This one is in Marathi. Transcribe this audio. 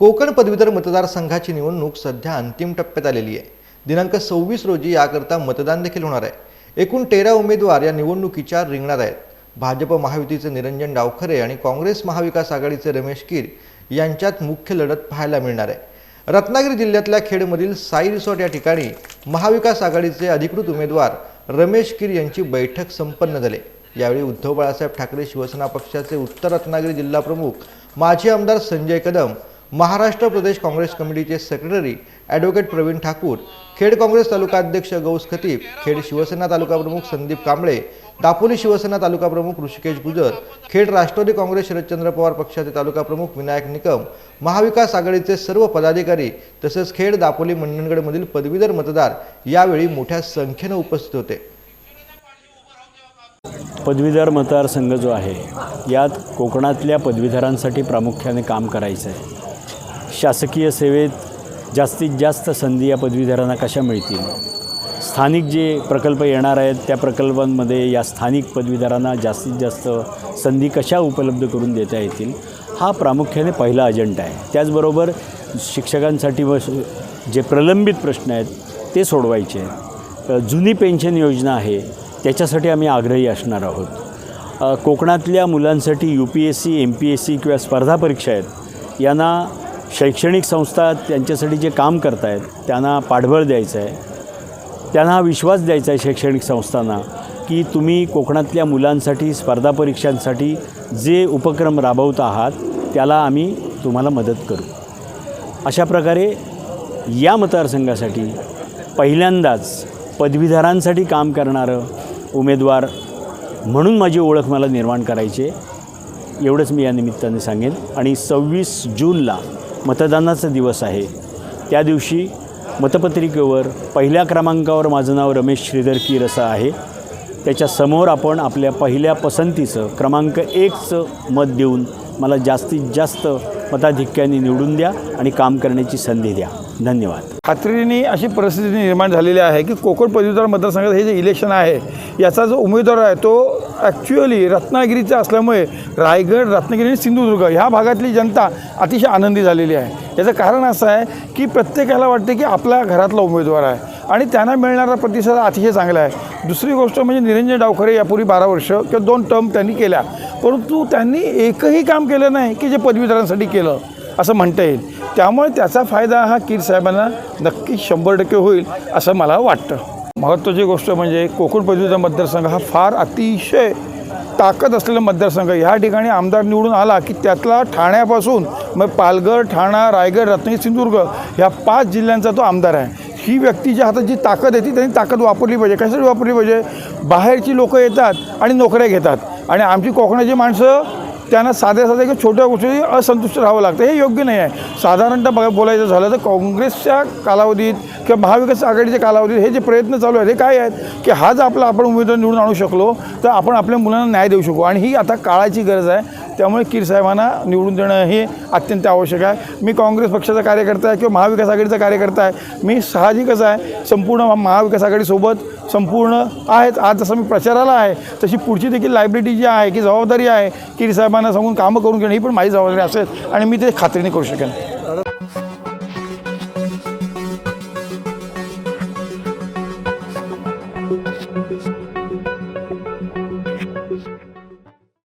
कोकण पदवीधर मतदारसंघाची निवडणूक सध्या अंतिम टप्प्यात आलेली आहे. दिनांक सव्वीस रोजी याकरता मतदान देखील होणार आहे. एकूण तेरा उमेदवार या निवडणुकीच्या रिंगणात आहेत. भाजप महायुतीचे निरंजन डावखरे आणि काँग्रेस महाविकास आघाडीचे रमेश कीर यांच्यात मुख्य लढत पाहायला मिळणार आहे. रत्नागिरी जिल्ह्यातल्या खेडमधील साई रिसॉर्ट या ठिकाणी महाविकास आघाडीचे अधिकृत उमेदवार रमेश कीर यांची बैठक संपन्न झाली. यावेळी उद्धव बाळासाहेब ठाकरे शिवसेना पक्षाचे उत्तर रत्नागिरी जिल्हा प्रमुख माजी आमदार संजय कदम महाराष्ट्र प्रदेश काँग्रेस कमिटीचे सेक्रेटरी ॲडव्होकेट प्रवीण ठाकूर खेड काँग्रेस तालुका अध्यक्ष गौस खतीब खेड शिवसेना तालुका प्रमुख संदीप कांबळे दापोली शिवसेना तालुका प्रमुख ऋषिकेश गुजर खेड राष्ट्रवादी काँग्रेस शरदचंद्र पवार पक्षाचे तालुका प्रमुख विनायक निकम महाविकास आघाडीचे सर्व पदाधिकारी तसेच खेड दापोली मंडणगडमधील पदवीधर मतदार यावेळी मोठ्या संख्येनं उपस्थित होते. पदवीधर मतदारसंघ जो आहे यात कोकणातल्या पदवीधरांसाठी प्रामुख्याने काम करायचं आहे शासकीय सेवेत जास्तीत जास्त संधी या पदवीधरांना कशा मिळतील? स्थानिक जे प्रकल्प येणार आहेत त्या प्रकल्पांमध्ये या स्थानिक पदवीधरांना जास्तीत जास्त संधी कशा उपलब्ध करून देता येतील? हा प्रामुख्याने पहिला अजेंडा आहे. त्याचबरोबर शिक्षकांसाठी व जे प्रलंबित प्रश्न आहेत ते सोडवायचे आहेत. जुनी पेन्शन योजना आहे त्याच्यासाठी आम्ही आग्रही असणार आहोत. कोकणातल्या मुलांसाठी U P S C M P S C किंवा स्पर्धा परीक्षा आहेत यांना शैक्षणिक संस्था त्यांच्यासाठी जे काम करत आहेत त्यांना पाठबळ द्यायचं आहे त्यांना हा विश्वास द्यायचा आहे शैक्षणिक संस्थांना की तुम्ही कोकणातल्या मुलांसाठी स्पर्धा परीक्षांसाठी जे उपक्रम राबवत आहात त्याला आम्ही तुम्हाला मदत करू. अशा प्रकारे या मतदारसंघासाठी पहिल्यांदाच पदवीधरांसाठी काम करणारं उमेदवार म्हणून माझी ओळख मला निर्माण करायची आहे. एवढंच मी या निमित्ताने सांगेन. आणि सव्वीस जूनला मतदानाचा दिवस आहे. त्या दिवशी मतपत्रिकेवर पहिल्या क्रमांकावर माझं नाव रमेश श्रीधर किरसा आहे. त्याच्यासमोर आपण आपल्या पहिल्या पसंतीचं क्रमांक एकचं मत देऊन मला जास्तीत जास्त मताधिक्याने निवडून द्या आणि काम करण्याची संधी द्या. धन्यवाद. खात्रीने अशी परिस्थिती निर्माण झालेली आहे की कोकण पदवीधर मतदारसंघात हे जे इलेक्शन आहे याचा जो उमेदवार आहे तो ॲक्च्युअली रत्नागिरीचा असल्यामुळे रायगड रत्नागिरी आणि सिंधुदुर्ग ह्या भागातली जनता अतिशय आनंदी झालेली आहे. याचं कारण असं आहे की प्रत्येकाला वाटते की आपला घरातला उमेदवार आहे आणि त्यांना मिळणारा प्रतिसाद अतिशय चांगला आहे. दुसरी गोष्ट म्हणजे निरंजन डावखरे यापूर्वी बारा वर्ष किंवा दोन टर्म त्यांनी केल्या परंतु त्यांनी एकही काम केलं नाही की जे पदवीधरांसाठी केलं असं म्हणता येईल. त्यामुळे त्याचा फायदा हा कीर साहेबांना नक्की शंभर टक्के होईल असं मला वाटतं. महत्त्वाची गोष्ट म्हणजे कोकण पदवीधर मतदारसंघ हा फार अतिशय ताकद असलेला मतदारसंघ ह्या ठिकाणी आमदार निवडून आला की त्यातला ठाण्यापासून मग पालघर ठाणा रायगड रत्नागिरी सिंधुदुर्ग ह्या पाच जिल्ह्यांचा तो आमदार आहे. ही व्यक्तीच्या हातात जी ताकद येते त्यांनी ताकद वापरली पाहिजे. कशासाठी वापरली पाहिजे? बाहेरची लोकं येतात आणि नोकऱ्या घेतात. आणि आमची कोकणाची माणसं त्यांना साध्या साध्या किंवा छोट्या गोष्टी असंतुष्ट राहावं लागतं. हे योग्य नाही आहे. साधारणतः बघा बोलायचं झालं तर काँग्रेसच्या कालावधीत किंवा महाविकास आघाडीच्या कालावधीत हे जे प्रयत्न चालू आहेत हे काय आहेत? की हा जर आपला आपण उमेदवार निवडून आणू शकलो तर आपण आपल्या मुलांना न्याय देऊ शकू. आणि ही आता काळाची गरज आहे. त्यामुळे कीर साहेबांना निवडून देणं हे अत्यंत आवश्यक आहे. मी काँग्रेस पक्षाचा कार्यकर्ता आहे किंवा महाविकास आघाडीचा कार्यकर्ता आहे. मी साहजिकच आहे. संपूर्ण महाविकास आघाडीसोबत संपूर्ण आहेत. आज जसं मी प्रचाराला आहे तशी पुढची देखील लायब्रिटी जी आहे की जबाबदारी आहे कीर साहेबांना सांगून कामं करून घेणं ही पण माझी जबाबदारी असेल आणि मी ते खात्रीने करू शकेन.